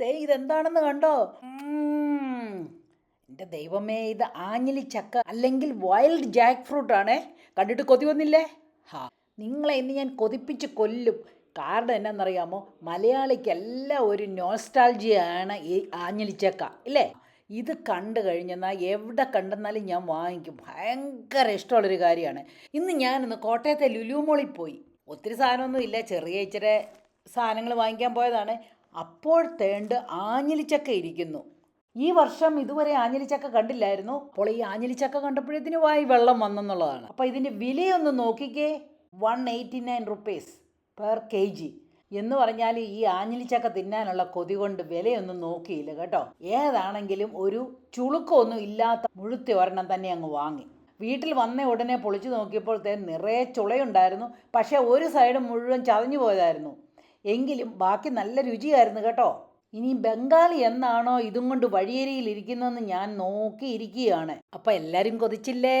ദേ ഇതെന്താണെന്ന് കണ്ടോ? എന്റെ ദൈവമേ ഇത് ആഞ്ഞിലി ചക്ക അല്ലെങ്കിൽ വൈൽഡ് ജാക്ക് ഫ്രൂട്ട് ആണേ. കണ്ടിട്ട് കൊതി വന്നില്ലേ? ഹാ. നിങ്ങളെ ഇന്ന് ഞാൻ കൊതിപ്പിച്ച് കൊല്ലും. കാരണം എന്നാണെന്നറിയാമോ മലയാളിക്കെല്ലാം ഒരു നോസ്റ്റാൾജിയാണ് ഈ ആഞ്ഞിലിച്ചക്ക ഇല്ലേ? ഇത് കണ്ടു കഴിഞ്ഞെന്നാൽ എവിടെ കണ്ടെന്നാലും ഞാൻ വാങ്ങിക്കും. ഭയങ്കര ഇഷ്ടമുള്ളൊരു കാര്യമാണ്. ഇന്ന് ഞാനിന്ന് കോട്ടയത്തെ ലുലുമോളിൽ പോയി. ഒത്തിരി സാധനമൊന്നും ഇല്ല ചെറിയ ഇച്ചിരി സാധനങ്ങൾ വാങ്ങിക്കാൻ പോയതാണ്. അപ്പോൾ തേണ്ട് ആഞ്ഞിലിച്ചക്ക ഇരിക്കുന്നു. ഈ വർഷം ഇതുവരെ ആഞ്ഞിലിച്ചക്ക കണ്ടില്ലായിരുന്നു. അപ്പോൾ ഈ ആഞ്ഞിലിച്ചക്ക കണ്ടപ്പോഴത്തിന് വായി വെള്ളം വന്നെന്നുള്ളതാണ്. അപ്പോൾ ഇതിന്റെ വിലയൊന്ന് നോക്കിക്കേ. One eighty nine rupees per K G എന്ന് പറഞ്ഞാൽ ഈ ആഞ്ഞിലിച്ചക്ക തിന്നാനുള്ള കൊതി കൊണ്ട് വിലയൊന്നും നോക്കിയില്ല കേട്ടോ. ഏതാണെങ്കിലും ഒരു ചുളുക്കമൊന്നും ഇല്ലാത്ത മുഴുത്തി ഒരെണ്ണം തന്നെ അങ്ങ് വാങ്ങി. വീട്ടിൽ വന്ന ഉടനെ പൊളിച്ചു നോക്കിയപ്പോൾ തേ നിറയെ ചുളയുണ്ടായിരുന്നു. പക്ഷേ ഒരു സൈഡ് മുഴുവൻ ചതഞ്ഞു പോയതായിരുന്നു. എങ്കിലും ബാക്കി നല്ല രുചിയായിരുന്നു കേട്ടോ. ഇനി ബംഗാളി എന്നാണോ ഇതും കൊണ്ട് വഴിയരിയിൽ ഇരിക്കുന്നതെന്ന് ഞാൻ നോക്കിയിരിക്കുകയാണ്. അപ്പൊ എല്ലാരും കൊതിച്ചില്ലേ?